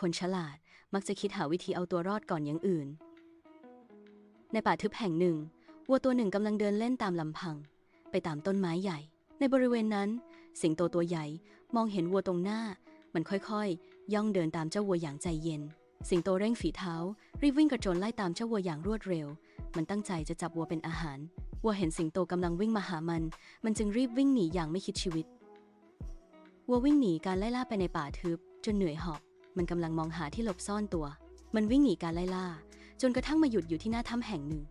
คนฉลาดมักจะคิดหาวิธีเอาตัวรอดก่อนอย่างอื่น ในป่าทึบแห่งหนึ่ง วัวตัวหนึ่งกำลังเดินเล่นตามลำพัง ไปตามต้นไม้ใหญ่ ในบริเวณนั้น สิงโตตัวใหญ่มองเห็นวัวตรงหน้า มันค่อยๆ ย่องเดินตามเจ้าวัวอย่างใจเย็น สิงโตเร่งฝีเท้า รีบวิ่งกระโจนไล่ตามเจ้าวัวอย่างรวดเร็ว มันตั้งใจจะจับวัวเป็นอาหาร วัวเห็นสิงโตกำลังวิ่งมาหามัน มันจึงรีบวิ่งหนีอย่างไม่คิดชีวิต วัววิ่งหนีการไล่ล่าไปในป่าทึบจนเหนื่อยหอบ มันกำลังมองหาที่หลบซ่อนตัว มันวิ่งหนีการไล่ล่า จนกระทั่งมาหยุดอยู่ที่หน้าถ้ำแห่งหนึ่ง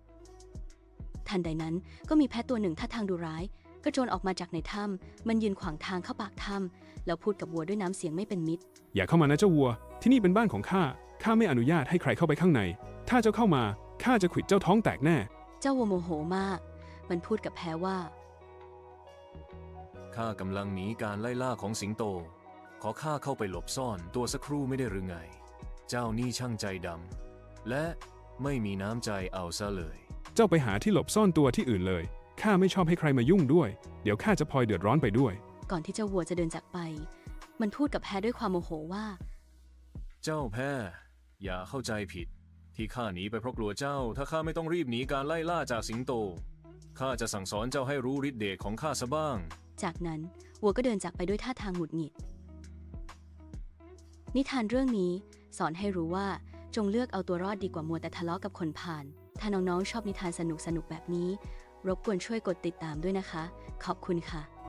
ทันใดนั้นก็มีแพะตัวหนึ่งท่าทางดุร้าย กระโจนออกมาจากในถ้ำมันยืนขวางทางเข้าปากถ้ำแล้วพูดกับวัวด้วยน้ำเสียงไม่เป็นมิตร อย่าเข้ามานะเจ้าวัว ที่นี่เป็นบ้านของข้า ข้าไม่อนุญาตให้ใครเข้าไปข้างใน ถ้าเจ้าเข้ามา ข้าจะขวิดเจ้าท้องแตกแน่ เจ้าวัวโมโหมาก มันพูดกับแพะว่าข้ากำลังหนีการไล่ล่าของสิงโต ขอข้าเข้าไปหลบซ่อนตัวสักครู่ไม่ได้หรือไง เจ้านี่ช่างใจดำและไม่มีน้ำใจเอาซะเลย เจ้าไปหาที่หลบซ่อนตัวที่อื่นเลย ข้าไม่ชอบให้ใครมายุ่งด้วย เดี๋ยวข้าจะพลอยเดือดร้อนไปด้วย ก่อนที่เจ้าวัวจะเดินจากไป มันพูดกับแพะด้วยความโมโหว่า เจ้าแพ้อย่าเข้าใจผิด ที่ข้าหนีไปเพราะกลัวเจ้า ถ้าข้าไม่ต้องรีบหนีการไล่ล่าจากสิงโตข้าจะสั่งสอนเจ้าให้รู้ฤทธิ์เดชของข้าซะบ้าง จากนั้นวัวก็เดินจากไปด้วยท่าทางหงุดหงิด นิทานเรื่องนี้สอนให้รู้ว่าจงเลือกเอาตัวรอดดีกว่ามัวแต่ทะเลาะกับคนผ่าน ถ้าน้องๆชอบนิทานสนุกๆแบบนี้ รบกวนช่วยกดติดตามด้วยนะคะ ขอบคุณค่ะ